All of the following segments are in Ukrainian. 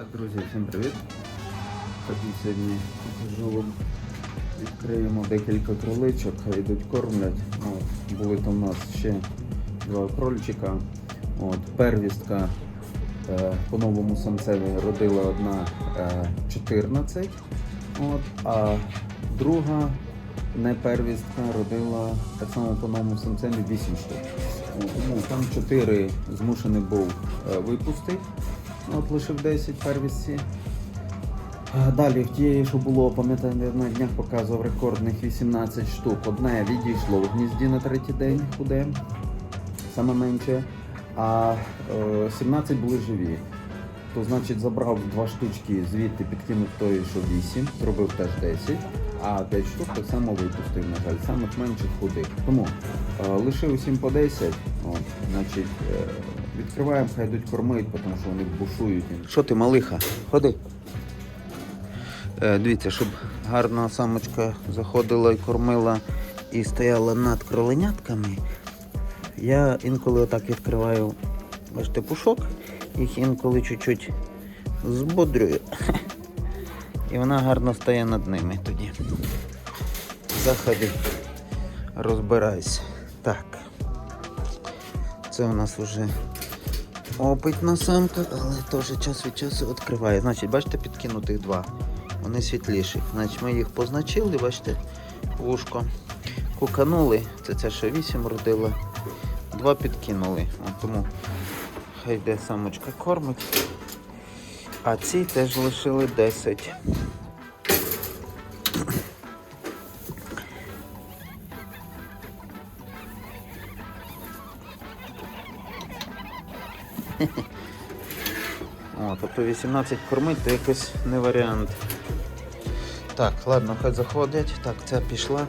Так, друзі, всім привіт. Хотів сьогодні покажу. Відкриємо декілька кроличок, йдуть кормлять. От, були там у нас ще два крольчика. От, первістка е, по новому самцеві родила одна е, 14. От, а друга не первістка родила так само по новому самцеві 8 штук. Тому там 4 змушений був е, випустити. От лишив 10 первісці. Далі в тієї, що було, пам'ятаю, на днях показував рекордних 18 штук. Одне відійшло в гнізді на третій день худе, саме менше, а е, 17 були живі. То значить забрав два штучки, звідти підкинув той, що 8, зробив теж 10, а 5 штук так само випустив, на жаль, самих менших худих. Тому е, лишив усім по 10, от, значить, е, відкриваємо, хай йдуть кормить, тому що вони бушують. Що ти, малиха? Ходи. Е, Дивіться, щоб гарна самочка заходила і кормила і стояла над кроленятками, я інколи отак відкриваю, бачите, пушок, їх інколи чуть-чуть збодрюю. І вона гарно стає над ними тоді. Заходи, розбирайся. Так. Це у нас вже опитна самка, але теж час від часу відкриває. Значить, бачите, підкинутих два. Вони світліші. Значить, ми їх позначили, бачите, вушко. Куканули, це ця ще вісім родила. Два підкинули. О, тому хай де самочка кормить. А ці теж лишили 10. О, тобто 18 кормить, то якось не варіант. Так, ладно, хай заходять. Так, ця пішла.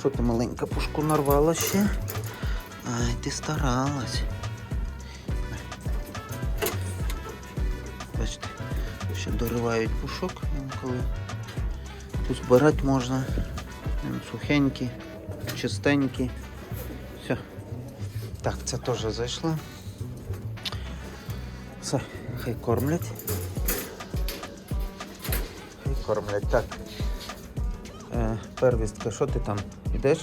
Що ти маленька пушку нарвала ще? Ай, ти старалась. Бачите, ще доривають пушок інколи. Тут збирати можна. Він сухенький, чистенький. Все. Так, ця теж зайшла. Все, хай кормлять. Хай кормлять. Так. Е, первістка, що ти там? Ідеш?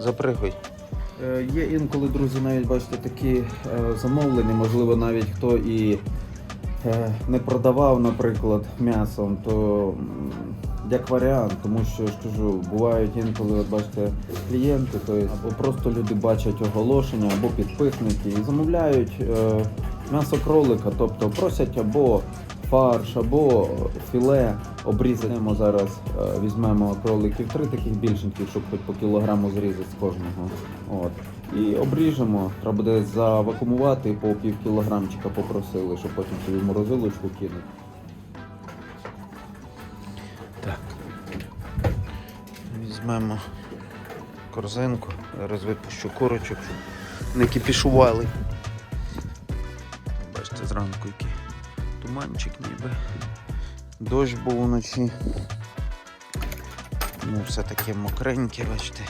Запригуй. Е, є інколи, друзі, навіть бачите такі е, замовлення, можливо, навіть хто і е, не продавав, наприклад, м'ясом, то як варіант, тому що я ж кажу, бувають інколи, от бачите, клієнти, то є, або просто люди бачать оголошення, або підписники і замовляють е, м'ясо кролика, тобто просять або фарш, або філе обрізаємо зараз, е, візьмемо кроликів три таких більшеньких, щоб хоч по кілограму зрізати з кожного. От. І обріжемо, треба буде завакумувати по пів кілограмчика попросили, щоб потім собі морозилочку кинути. Так. Візьмемо корзинку, зараз випущу курочок, щоб не кипішували. Зранку який туманчик ніби. Дощ був вночі. Ну, все таке мокреньке, бачите.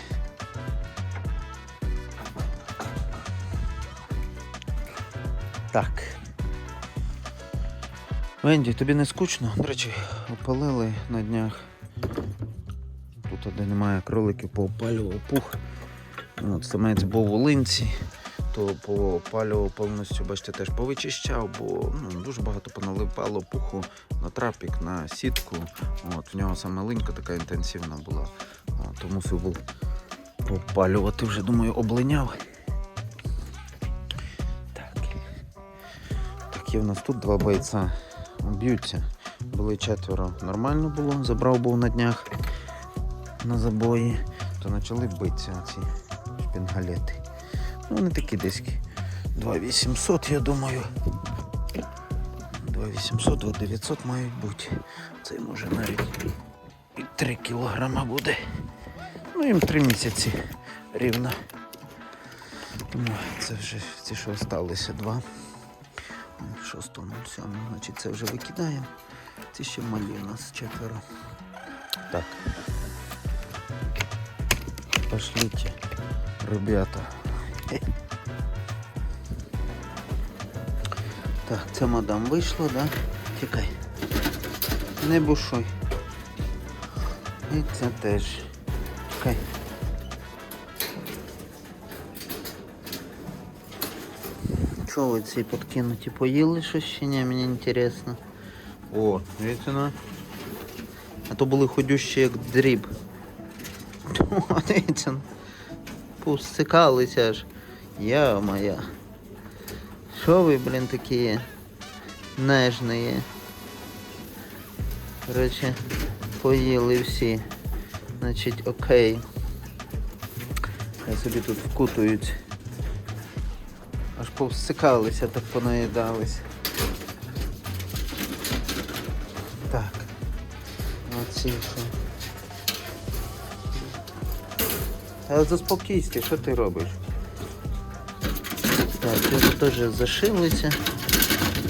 Так. Венді, тобі не скучно? До речі, опалили на днях. Тут де немає кроликів, поопалював пух. От, самець був у линці, то поопалював повністю, бачите, теж повичищав, бо ну, дуже багато поналипало пуху на трапік, на сітку. От, в нього саме линька така інтенсивна була. От, то мусив був поопалювати, вже думаю, облиняв. Так. Так, є в нас тут два бойця б'ються. Були четверо, нормально було, забрав був на днях на забої, то почали битися ці шпінгалети. Ну, вони такі десь 2800, я думаю. 2800, 2900 мають бути. Це може навіть і 3 кілограма буде. Ну, їм 3 місяці рівно. Тому це вже ці, що залишилися два. В шостому, сьомому, значить це вже викидаємо. Ці ще малі у нас четверо. Так. Пошлите, ребята. Так, це мадам вийшло, да? Тікай. Не бушуй. І це теж. Чекай. Що ви ці подкинуті поїли щось чи ні? Мені інтересно. О, дивіться на. А то були ходющі як дріб. Повстикалися аж. Я моя. Що ви, блін, такі нежні? Короче, поїли всі. Значить, окей. Я собі тут вкутують. Аж повсикалися, так понаїдались. Так. Оці що. Але заспокійся, що ти робиш? Так, тут теж зашилися.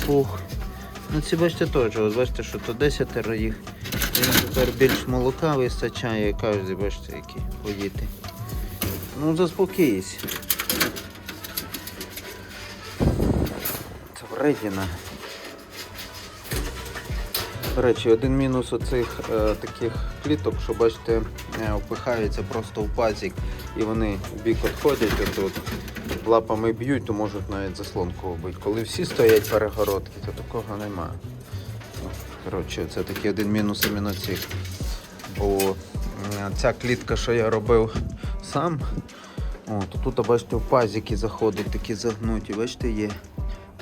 Пух. Ну ці бачите теж, от бачите, що то 10 їх. Він тепер більш молока вистачає, кожен, бачите, які поїти. Ну заспокійся. Вредіна. Речі, один мінус оцих е, таких кліток, що бачите, е, впихаються просто в пазик і вони в бік відходять отут. Лапами б'ють, то можуть навіть заслонку вбити. Коли всі стоять перегородки, то такого немає. Ну, Коротше, це такий один мінус іменно цих. Бо е, ця клітка, що я робив сам, о, то тут, бачите, в пазики заходять такі загнуті, бачите, є.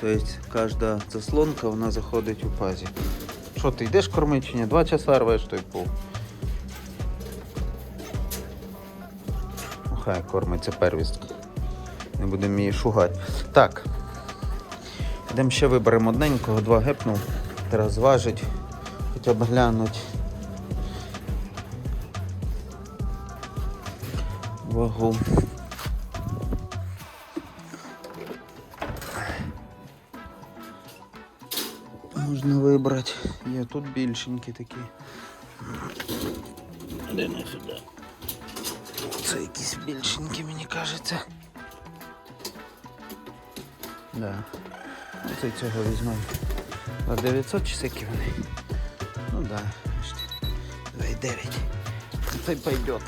Тобто кожна заслонка вона заходить у пазик. Що ти йдеш ні? Два часа рвеш той. Ну, Хай кормиться первістка. Не будемо її шугати. Так. Йдемо ще виберемо одненького, два гепнув. Треба зважить, хоча б глянуть. Вагу. Можна вибрати. Є тут більшенькі такі. Де не сюди? Це якісь більшенькі, мені кажеться. Да. Оце цього візьмемо. На 900 чи скільки вони? Ну да. бачите. 2,9. Це пойдет.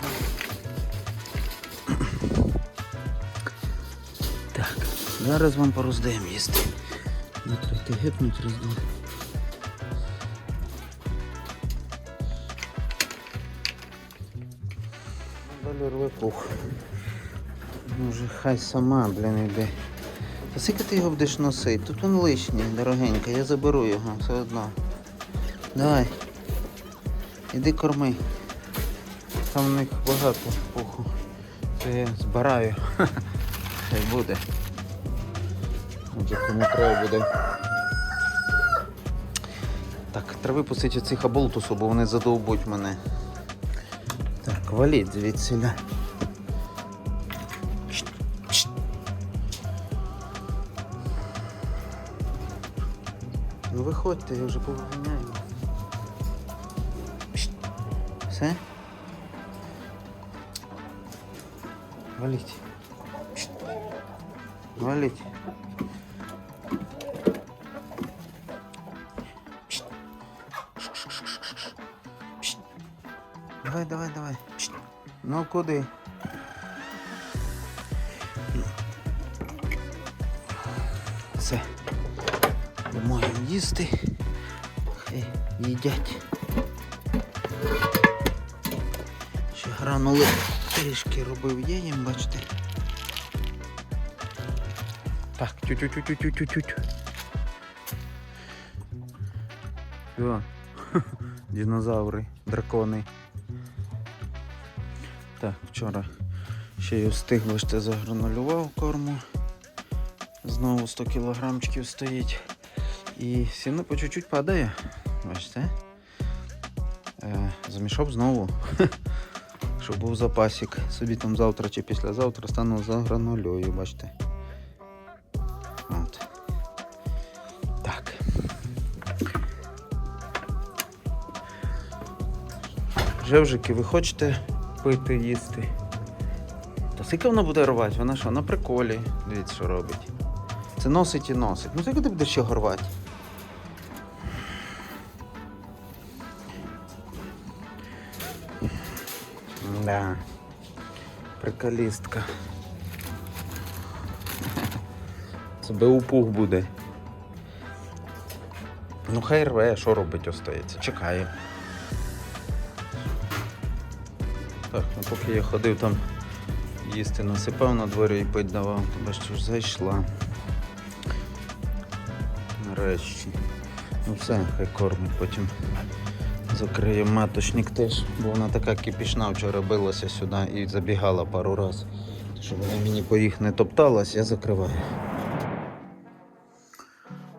Так, зараз вам пороздаємо їсти. Не трохи гепнуть роздам. Далі рве. Може хай сама, блін, йде. Та скільки ти його будеш носити? Тут він лишній, дорогенький, я заберу його все одно. Давай. Іди корми. Там в них багато пуху. Це я збираю. Хай буде. Може кому треба буде. Так, треба випустити цих аболтусу, бо вони задовбуть мене. Так, валіть звідсіля. Ну виходьте, я вже повиганяю. Все? Валіть. Валіть. Ну куди? Все. Можемо їсти. Хай їдять. Ще гранули трішки робив я їм, бачите. Так, тю-тю-тю-тю-тю-тю-тю. Динозаври, дракони. Так, вчора ще й встиг, бачите, загранулював корму. Знову 100 кілограмчиків стоїть. І сіно по чуть-чуть падає. Бачите? Е, замішав знову. Щоб був запасик. Собі там завтра чи післязавтра стану загранулюю, бачите. От. Так. Жевжики, ви хочете пити, їсти? Та скільки вона буде рвати? Вона що, на приколі. Дивіться, що робить. Це носить і носить. Ну скільки ти будеш ще горвати? Да. Приколістка. Це упух буде. Ну хай рве, що робить остається. Чекає. Так, ну поки я ходив там їсти насипав на дворі і пить давав, то бачиш, ж зайшла. Нарешті. Ну все, хай кормить, потім закриє маточник теж, бо вона така кипішна вчора билася сюди і забігала пару раз. Щоб вона мені по їх не топталась, я закриваю.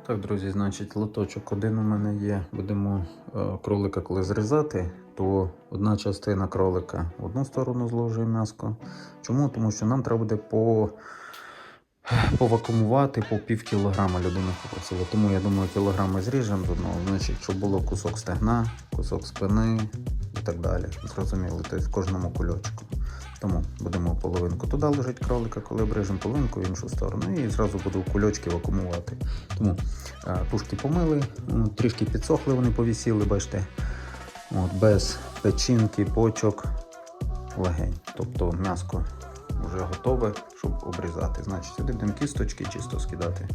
Так, друзі, значить, лоточок один у мене є. Будемо е, кролика коли зрізати, то одна частина кролика в одну сторону зложує м'яско. Чому? Тому що нам треба буде по, повакумувати по пів кілограма людина попросила. Тому я думаю, кілограми зріжемо з одного, значить, щоб було кусок стегна, кусок спини і так далі. Зрозуміло, тобто кожному кульочку. Тому будемо половинку туди лежить кролика, коли обрежемо половинку в іншу сторону і зразу буду кульочки вакуумувати. Тому е, тушки помили, трішки підсохли, вони повісіли, бачите. От, без печінки, почок, легень. Тобто м'яско вже готове, щоб обрізати. Значить, сюди будемо кісточки чисто скидати.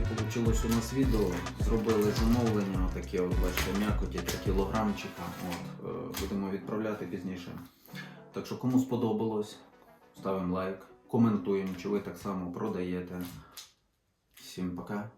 Друзі, вийшло у нас відео. Зробили замовлення, таке от бачите, м'якоті, 3 кілограмчика. От, е, будемо відправляти пізніше. Так що кому сподобалось, ставимо лайк, коментуємо, чи ви так само продаєте. Всім пока.